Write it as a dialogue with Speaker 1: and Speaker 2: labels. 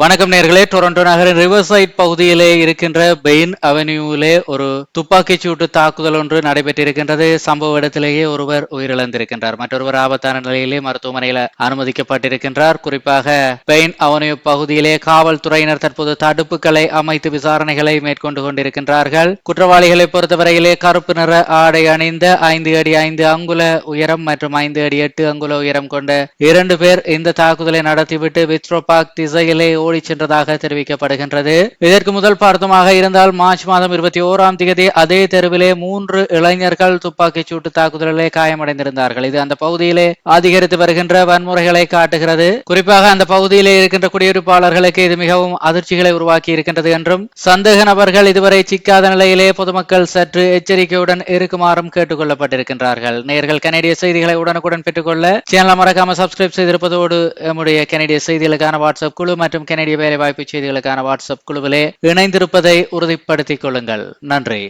Speaker 1: வணக்கம் நேர்களே. டொரண்டோ நகரின் ரிவர்சைட் பகுதியிலே இருக்கின்ற பெயின் அவென்யூவிலே ஒரு துப்பாக்கிச் சூட்டு தாக்குதல் ஒன்று நடைபெற்றிருக்கின்றது. சம்பவ இடத்திலேயே ஒருவர் உயிரிழந்திருக்கின்றார். மற்றொருவர் ஆபத்தான நிலையிலே மருத்துவமனையில் அனுமதிக்கப்பட்டிருக்கின்றார். குறிப்பாக பெயின் அவென்யூ பகுதியிலே காவல்துறையினர் தற்போது தடுப்புகளை அமைத்து விசாரணைகளை மேற்கொண்டு கொண்டிருக்கின்றார்கள். குற்றவாளிகளை பொறுத்தவரையிலே கருப்பு நிற ஆடை அணிந்த ஐந்து அடி ஐந்து அங்குல உயரம் மற்றும் ஐந்து அடி எட்டு அங்குல உயரம் கொண்ட இரண்டு பேர் இந்த தாக்குதலை நடத்திவிட்டு வித்ரோபாக் திசையிலே ஓடி சென்றதாக தெரிவிக்கப்படுகின்றது. இதற்கு முதல் பார்த்தமாக இருந்தால் மார்ச் மாதம் இருபத்தி ஓராம் தேதி அதே தெருவிலே மூன்று இளைஞர்கள் துப்பாக்கிச் சூட்டு தாக்குதலிலே காயமடைந்திருந்தார்கள். இது அந்த பகுதியிலே அதிகரித்து வருகின்ற வன்முறைகளை காட்டுகிறது. குறிப்பாக அந்த பகுதியிலே இருக்கின்ற குடியிருப்பாளர்களுக்கு இது மிகவும் அதிர்ச்சிகளை உருவாக்கி இருக்கின்றது என்றும் சந்தேக நபர்கள் இதுவரை சிக்காத நிலையிலே பொதுமக்கள் சற்று எச்சரிக்கையுடன் இருக்குமாறும் கேட்டுக் கொள்ளப்பட்டிருக்கின்றார்கள் நேர்கள் கனேடிய செய்திகளை உடனுக்குடன் பெற்றுக்கொள்ள சேனல் மறக்காம சப்ஸ்கிரைப் செய்திருப்பதோடு நம்முடைய கனேடிய செய்திகளுக்கான வாட்ஸ்அப் குழு மற்றும் கனடிய வேலைவாய்ப்பு செய்திகளுக்கான வாட்ஸ்அப் குழுவிலே இணைந்திருப்பதை உறுதிப்படுத்திக் கொள்ளுங்கள். நன்றி.